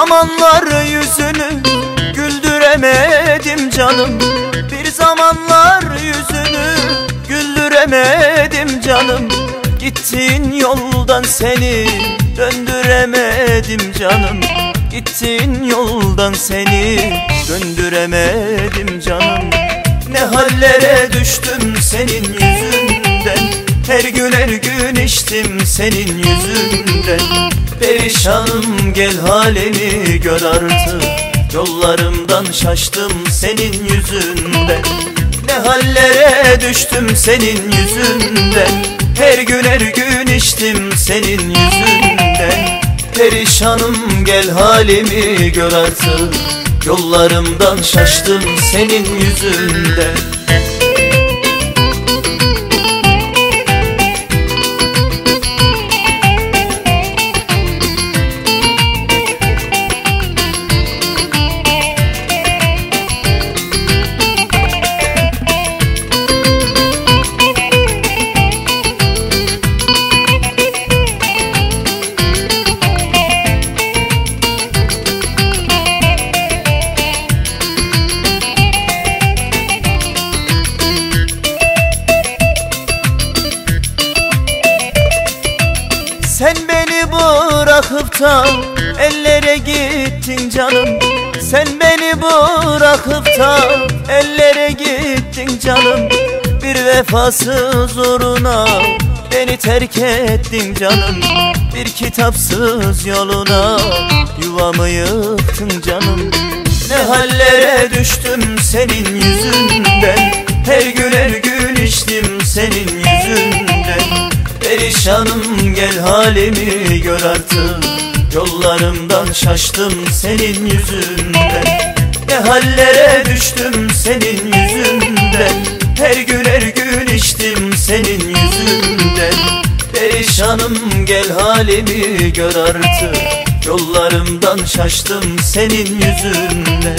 zamanlar yüzünü güldüremedim canım. Bir zamanlar yüzünü güldüremedim canım. Gittiğin yoldan seni döndüremedim canım. Gittiğin yoldan seni döndüremedim canım. Ne hallere düştüm senin yüzünden Her gün her gün içtim senin yüzünden. Perişanım gel halimi gör artık. Yollarımdan şaştım senin yüzünden. Ne hallere düştüm senin yüzünden. Her gün her gün içtim senin yüzünden. Perişanım gel halimi gör artık. Yollarımdan şaştım senin yüzünden beni bırakıp da ellere gittin canım. Sen beni bırakıp da ellere gittin canım. Bir vefasız uğruna beni terk ettin canım. Bir kitapsız yoluna yuvamı yıktın canım. Ne hallere düştüm senin yüzünden. Her gün her gün içtim senin yüzünden Perişanım gel halimi gör artık. Yollarımdan şaştım senin yüzünden. Ne hallere düştüm senin yüzünden. Her gün her gün içtim senin yüzünden. Perişanım gel halimi gör artık. Yollarımdan şaştım senin yüzünden